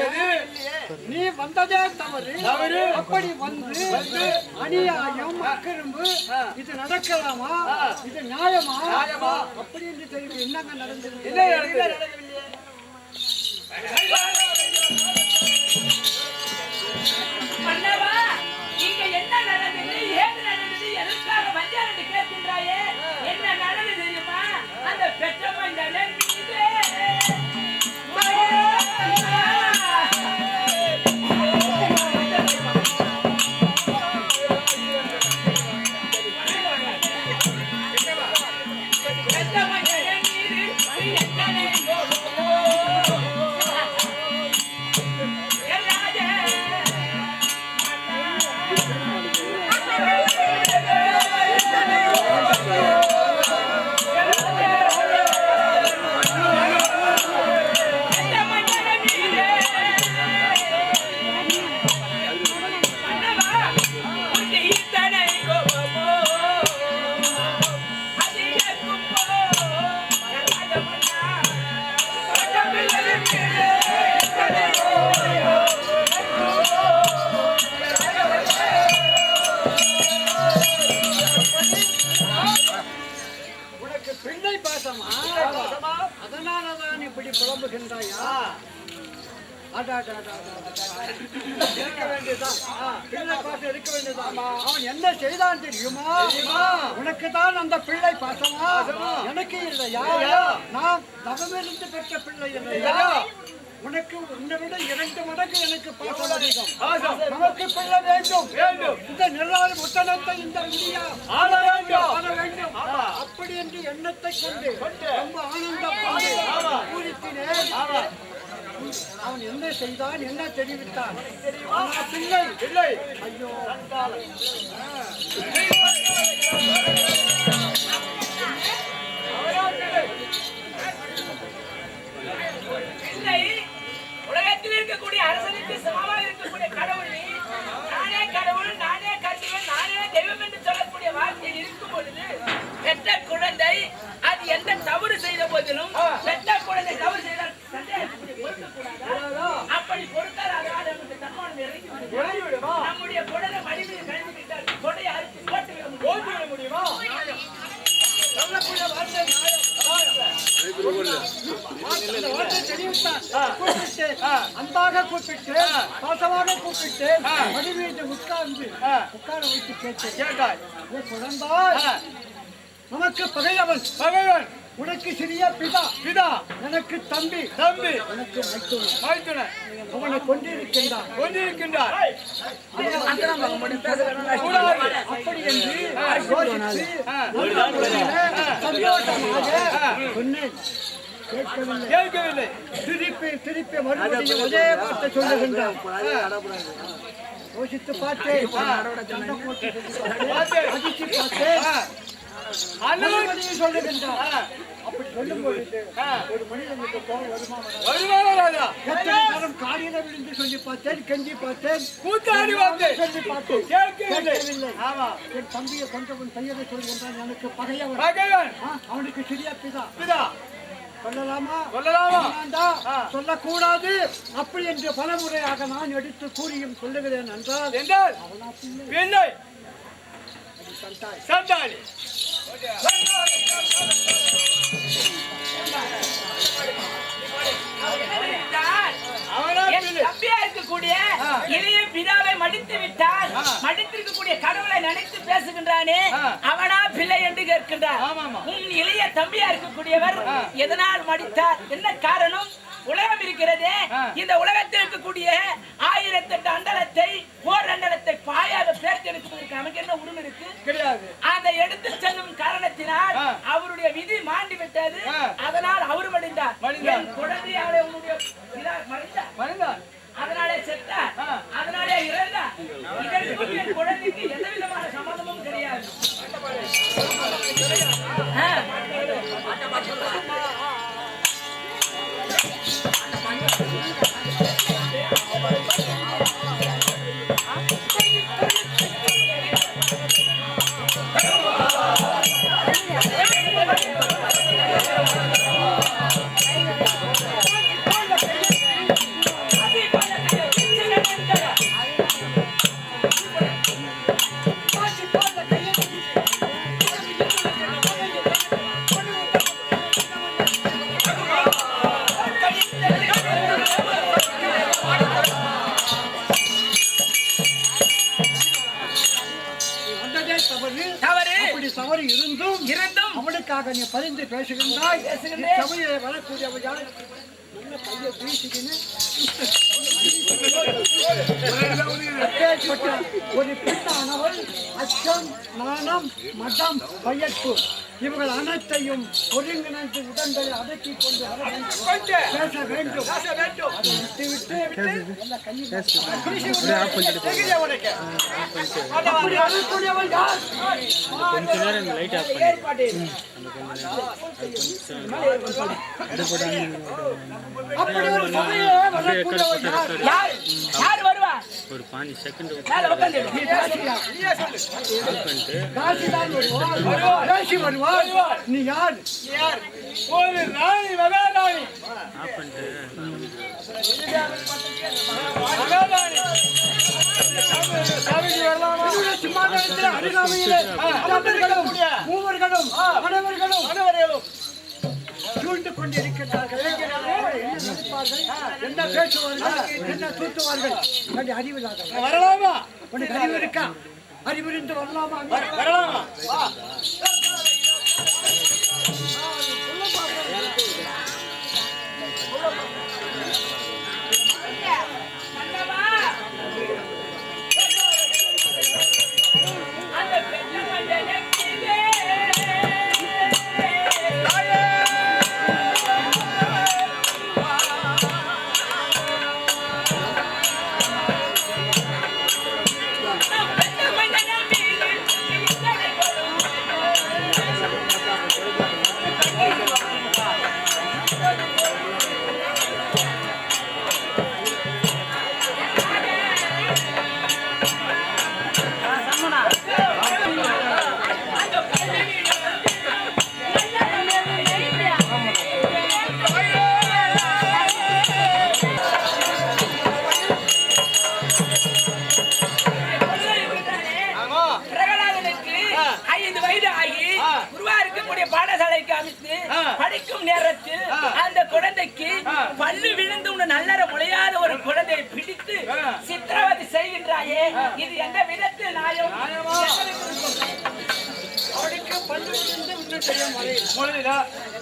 தவறானது நீ வந்ததே தவறு. தவறு. அப்படி வந்து அநியாயம் அக்கிரம்பு இது நடக்கலாமா? இது நியாயமா? நியாயமா? அப்படி என்று தெரியும் என்னங்க நடந்தது என்ன நடந்தது? மன்னவா இங்க என்ன நடந்தது ஏது நடந்தது எதற்காக வந்தார் என்று கேட்கின்றாயே என்ன நடந்தது தெரியுமா? அந்த பெற்றம்மா இந்த இப்படி புலம்புகின்றாயா. இருக்க இருக்க. அவன் என்ன செய்தான் தெரியுமா? உனக்கு தான் அந்த பிள்ளை பாசமா? எனக்கு இல்லையா? நான் தவமிருந்து பெற்ற பிள்ளை இல்லையா? உனக்கு உன்னை விட இரண்டு மடங்கு எனக்கு பாசம் அதிகம். பாசம். நமக்கு பிள்ளை வேண்டும். இந்த நெல்லாறு முத்தனத்தை இந்த இந்தியா ஆள வேண்டும். ஆள வேண்டும். அப்படி என்று எண்ணத்தை கொண்டு. ரொம்ப ஆனந்தம் ஆமா. பூரித்தினேன் அவன் என்ன செய்தான் என்ன தெரிவித்தான்? பிள்ளை இல்லை ஐயோ. உலகத்தில் இருக்கக்கூடிய அரசனுக்கு சமமாக இருக்கக்கூடிய கடவுள். நானே கடவுள் நானே கருத்துவன் நானே தெய்வம் என்று சொல்லக்கூடிய வார்த்தை இருக்கும் பொழுது பெற்ற குழந்தை அது எந்த தவறு செய்த போதிலும் பெற்ற குழந்தை தவறு செய்தால் சந்தேகத்துக்கு பொறுக்கக்கூடாதா? அப்படி பொறுத்தால் அதனால் நமக்கு தன்மானம் இறங்கி விடும். இறங்கி விடுமா? நம்முடைய குழந்தை மடிமையை கழித்து விட்டால் கொடையை அறுத்து போட்டு விட முடியும். போட்டு விட முடியுமா சொல்லக்கூடிய வார்த்தை நியாயம். அந்த வார்த்தை தெரிவித்தான் கூப்பிட்டு அன்பாக கூப்பிட்டு பாசமாக கூப்பிட்டு மடி மீது உட்கார்ந்து உட்கார வைத்து கேட்டேன். கேட்டாய். குழந்தாய் நமக்கு பகையவன். பகைவன் உனக்கு சிறிய பிதா. பிதா. எனக்கு தம்பி. தம்பி. உனக்கு மைத்துனன் மைத்துன அவனை கொண்டிருக்கின்றான் கொண்டிருக்கின்றார் கூடாது. அப்படி என்று சொன்னேன். கேட்கவில்லை. கேட்கவில்லை. திருப்பி திருப்பி மறுபடியும் ஒரே வார்த்தை சொல்லுகின்றான் யோசித்து பார்த்தேன். அதிர்ச்சி பார்த்தேன் சொல்லுகின்றான் அப்படி சொல்லும் பொழுது ஒரு மனிதனுக்கு கோபம் வருமா. வராதா? வருவாரா ராஜா எத்தனை நேரம் காலையில விழுந்து சொல்லி பார்த்தேன் கெஞ்சி பார்த்தேன். கூத்தாடி சொல்லி பார்த்தேன். கேட்கவில்லை. கேட்கவில்லை. ஆமா. என் தம்பியை கொண்டவன் பெயரை சொல்கின்றான் எனக்கு பகையவன். அவனுக்கு சிறிய பிதா. பிதா. சொல்லலாமா? சொல்லலாமா? சொல்லக்கூடாது. அப்படி என்று பலமுறையாக நான் எடுத்து கூறியும் சொல்லுகிறேன் என்றால் என்றால் அவனா பிள்ளை. பிள்ளை விட்டால் மடித்திருக்கக்கூடிய கடவுளை நினைத்து பேசுகின்றானே. அவனா பிள்ளை என்று கேட்கின்றார். உன் இளைய தம்பியா இருக்கக்கூடியவர் எதனால் மடித்தார்? என்ன காரணம்? உலகம் இருக்கிறதே. இந்த உலகத்தில் இருக்கக்கூடிய ஆயிரத்தெட்டு அண்டலத்தை ஓர் அண்டலத்தை பாயாக பேர்த்தெடுப்பதற்கு நமக்கு என்ன உரிமை இருக்கு? கிடையாது. அதை எடுத்து செல்லும் காரணத்தினால் அவருடைய விதி மாண்டி விட்டது. அதனால் அவர் மடிந்தார். மடிந்தார். குழந்தையாலே உன்னுடைய பிதா மடிந்தார். தவறு. தவறு. அவளுக்காக நீ பரிந்து பேசுகின்றாய். தமிழை வரக்கூடியவர்கள் ஒரு பெண்ணானவள் அச்சம் நாணம் மதம் பயப்பு இவர்கள் அனைத்தையும் ஒருங்கிணைந்து உடன்களை அடக்கிக் கொண்டு பேச வேண்டும். பேச வேண்டும். அதை விட்டுவிட்டு அப்படி யார்? ஒரு வருவா? பாஞ்சு செகண்ட் பேசி வருவாள் நீ யார் ஒரு ராணி மகாராணி மகாராணி சிம்மாசனத்திலே அருகாமையிலே அமர்ந்திருக்கும் மூவர்களும் அனைவர்களும் அனைவரையும் சூழ்ந்து கொண்டிருக்கிறார்கள் என்ன பேசுவார்கள் என்ன தூத்துவார்கள் அறிவில்லாதவர்கள் வரலாமா? உனக்கு அறிவு இருக்கா? அறிவு இருந்து வரலாமா? வரலாமா? நல்லற முளையாத ஒரு குழந்தையை பிடித்து. சித்திரவதை செய்கின்றாயே இது எந்த விதத்தில் நியாயம்? அவனுக்கு பல்லு விழுந்து இன்னும் செய்ய முறையில்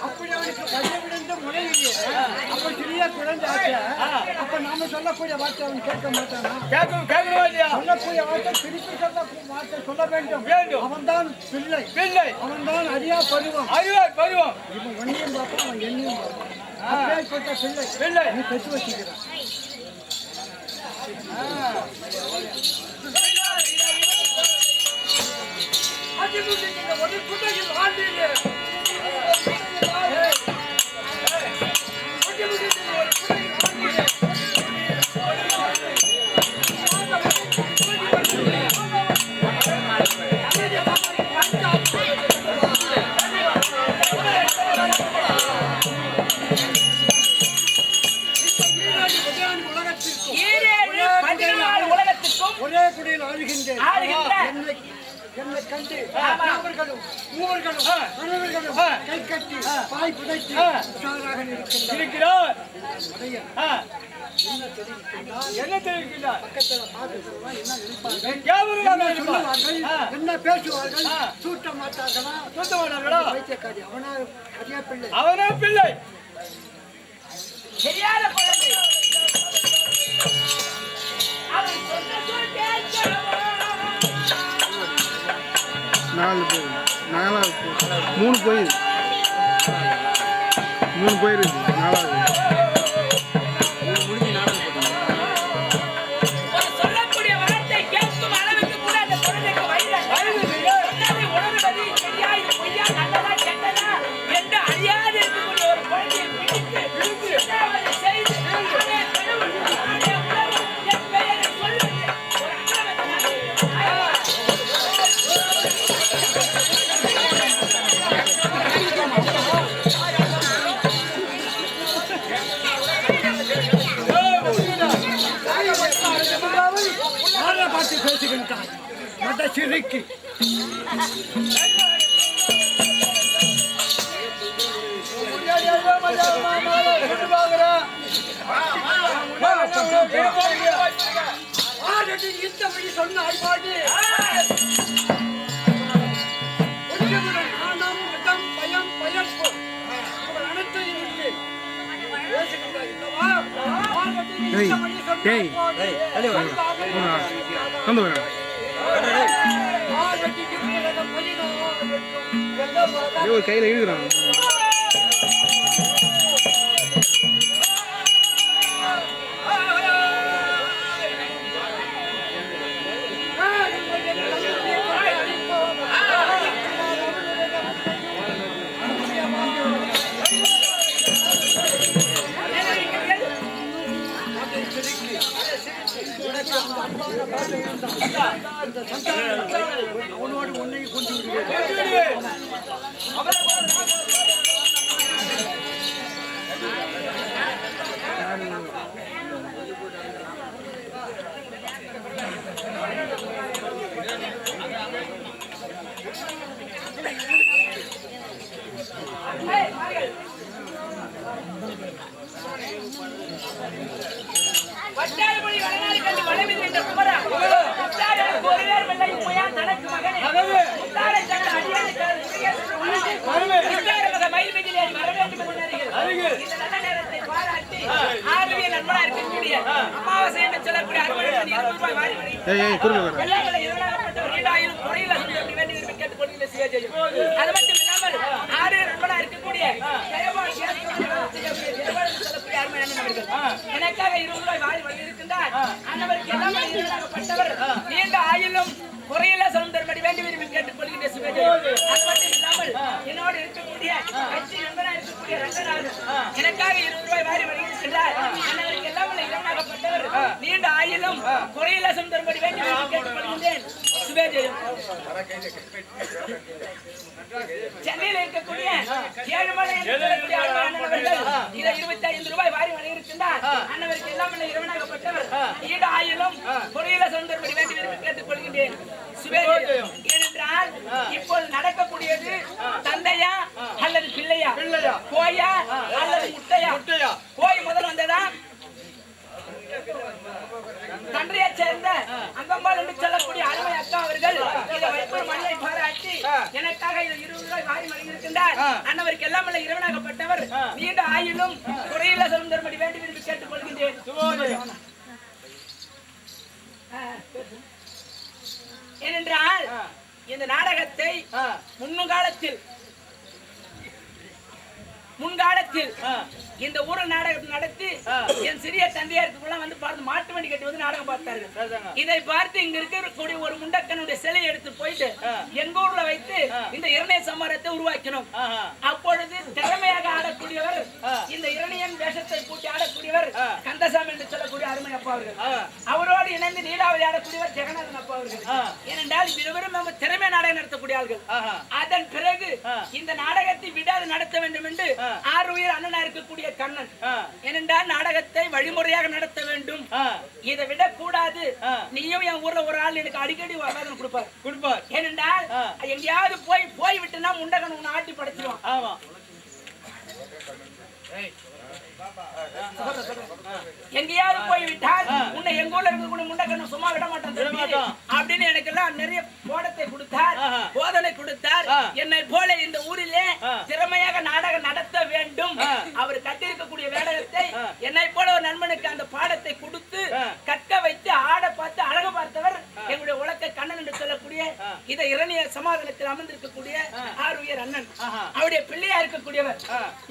அப்படி அவனுக்கு பல்லு விழுந்து முறையிலேயே அப்ப சிறிய குழந்தை. அப்ப நாம சொல்லக்கூடிய வார்த்தை அவன் கேட்க மாட்டானா? கேட்கும் கேட்கணுமா இல்லையா? சொல்லக்கூடிய வார்த்தை திருப்பி சொல்ல வார்த்தை சொல்ல வேண்டும். வேண்டும். அவன்தான் பிள்ளை. பிள்ளை. அவன்தான் அறியா பருவம் அறிவாய் பருவம் இவன் ஒன்னையும் பார்ப்பான் அவன் என்னையும் பார்ப்பான். அப்பேற்பட்ட பிள்ளை பிள்ளை. நீ பெற்று வச்சுக்கிறான் ஒரு குட்டையில் ஆண்டிலே ஒரே குடியில் ஆளுகின்ற என்னை கண்டு ஆமா. மூவர்களும் அனைவர்களும் கை கட்டி பாய் புதைத்து இருக்கிறார் என்ன தெரிவிக்கின்றார்? பக்கத்துல பார்த்து பேசுவார்கள்? ஆ. சூட்ட மாட்டார்களா? சுத்த மாட்டார்களா வைத்தியக்காரி அவனா பிள்ளை அவனே பிள்ளை. தெரியாத குழந்தை. நாலு போய் நாலாவது மூணு போயிரு மூணு போயிருக்கு நாலாவது. அடுத்தபடி சொன்னால் பாடு ஆனம் இடம் பயம் பயற்பு. அனைத்தையும் இருக்கு கையில எழுதுறான் ஏய் ஏய் குறுக்க அது மட்டும் இல்லாமல் ஆறு நண்பனா இருக்கக்கூடிய எனக்காக இருபது ரூபாய் வாரி வந்திருக்கின்றார் அன்னவருக்கு எல்லாம் எதிராகப்பட்டவர் நீண்ட குறையில சொல்லும் தரும்படி வேண்டி விரும்பி கேட்டுக்கொள்கின்ற சிவஜெயம். அது மட்டும் இல்லாமல் என்னோடு இருக்கக்கூடிய கட்சி நண்பர் இருக்கக்கூடிய எனக்காக இருபது ரூபாய் வாரி அன்னவருக்கு எல்லாம் இளமாகப்பட்டவர் நீண்ட ஆயுளும் குறையில தரும்படி வேண்டி கேட்டுக்கொள்கின்றேன். சென்னையில் இருக்கக்கூடிய அண்ணவர்கள் இதை இருபத்தி ஐந்து ரூபாய் வாரி வழங்கியிருக்கின்றார். அண்ணவருக்கு எல்லாம் உள்ள இறைவனாகப்பட்டவர் ஈடு ஆயிலும் பொறியில சொந்தபடி வேண்டி விரும்பி கேட்டுக் கொள்கின்றேன் சுவேஜயம். ஏனென்றால் இப்போது நடக்கக்கூடியது தந்தையா அல்லது பிள்ளையா பிள்ளையா. கோயா அல்லது முட்டையா முட்டையா. கோய் முதல் வந்ததா தன்றையை சேர்ந்த அங்கம்பாள் என்று சொல்லக்கூடிய அருமை அக்கா அவர்கள் இதை வைப்பர் மணியை பாராட்டி எனக்காக இது இருபது ரூபாய் வாரி வழங்கியிருக்கின்றார் அன்னவருக்கு எல்லாம் உள்ள இறைவனாகப்பட்டவர் நீண்ட ஆயுளும் குறையில சொல்லும் தரும்படி வேண்டி விரும்பி கேட்டுக் கொள்கின்றேன் சுபோதயம். ஏனென்றால் இந்த நாடகத்தை ஆ, முன்னுகாலத்தில் முன்காலத்தில் ஆ, இந்த ஊர நாடகம் நடத்தி. என் சிறிய தந்தையாருக்குள்ள வந்து பார்த்து மாட்டு வண்டி கட்டி வந்து நாடகம் பார்த்தார்கள். இதை பார்த்து இங்க இருக்கக்கூடிய ஒரு முண்டக்கனுடைய சிலையை எடுத்து போயிட்டு. எங்க ஊர்ல வைத்து. இந்த இரணை சமரத்தை உருவாக்கினோம். அப்பொழுது திறமையாக ஆடக்கூடியவர். இந்த இரணியன் வேஷத்தை பூட்டி ஆடக்கூடியவர். கந்தசாமி என்று சொல்லக்கூடிய அருமை அப்பா அவர்கள். அவரோடு இணைந்து நீலாவதி ஆடக்கூடியவர் ஜெகநாதன் அப்பா அவர்கள். ஏனென்றால் இருவரும் நம்ம திறமை நாடகம் நடத்தக்கூடிய ஆள்கள். அதன் பிறகு. இந்த நாடகத்தை விடாது நடத்த வேண்டும் என்று. ஆறு உயிர் அண்ணனா இருக்கக்கூடிய கண்ணன். ஏனென்றால் நாடகத்தை வழிமுறையாக நடத்த வேண்டும். இதை விடக்கூடாது. ஆ. நீயும் என் ஊர்ல ஒரு ஆள் எனக்கு அடிக்கடி ஆராதனை கொடுப்பார். கொடுப்பார். ஏனென்றால். எங்கேயாவது போய் போய் விட்டுனா முண்டகன் உன்னை ஆட்டி படைச்சிருவான். ஆமா. எங்கேயாவது போய் விட்டால் உன்னை எங்க ஊர்ல இருக்கக்கூடிய முண்டக்கண்ணு சும்மா விட மாட்டான் விட. அப்படின்னு எனக்கு எல்லாம் நிறைய போடத்தை கொடுத்தார். போதனை கொடுத்தார். என்னை போல இந்த ஊரிலே ஆ. திறமையாக நாடகம் நடத்த வேண்டும் ஆ. அவர் கட்டியிருக்கக்கூடிய வேடகத்தை ஆ. என்னை போல ஒரு நண்பனுக்கு அந்த பாடத்தை கொடுத்து ஆ. கற்க வைத்து ஆட பார்த்து அழகு பார்த்தவர் எங்களுடைய உலக்க கண்ணன் என்று சொல்லக்கூடிய ஆ. இதை இரணிய சமாதானத்தில் அமர்ந்திருக்கக்கூடிய ஆறுயர் அண்ணன் ஆஹா. அவருடைய பிள்ளையா இருக்கக்கூடியவர்.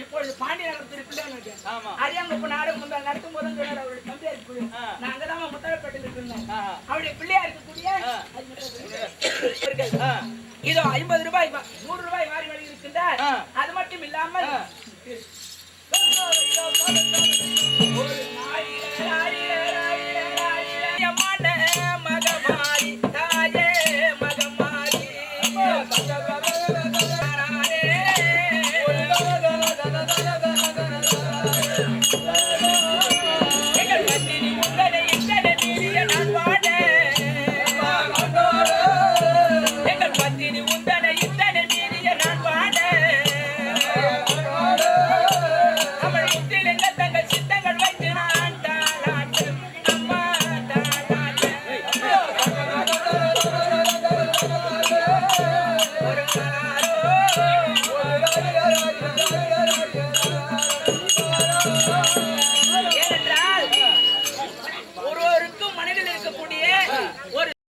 இப்பொழுது பாண்டிய நகரத்தில் பிள்ளையா ஆமா அரியாங்கப்ப நாடகம் வந்து நடக்கும் போது அவருடைய தம்பியா இருக்கக்கூடிய. நான் அங்கதான் முத்தரப்பட்டில் இருந்தேன். அவருடைய பிள்ளையா இருக்கக்கூடிய இதோ ஐம்பது ரூபாய் நூறு ரூபாய் வாரி வழங்கி இருக்கின்றார் ஆ. அது மட்டும் இல்லாமல். ஒரு நாளிலே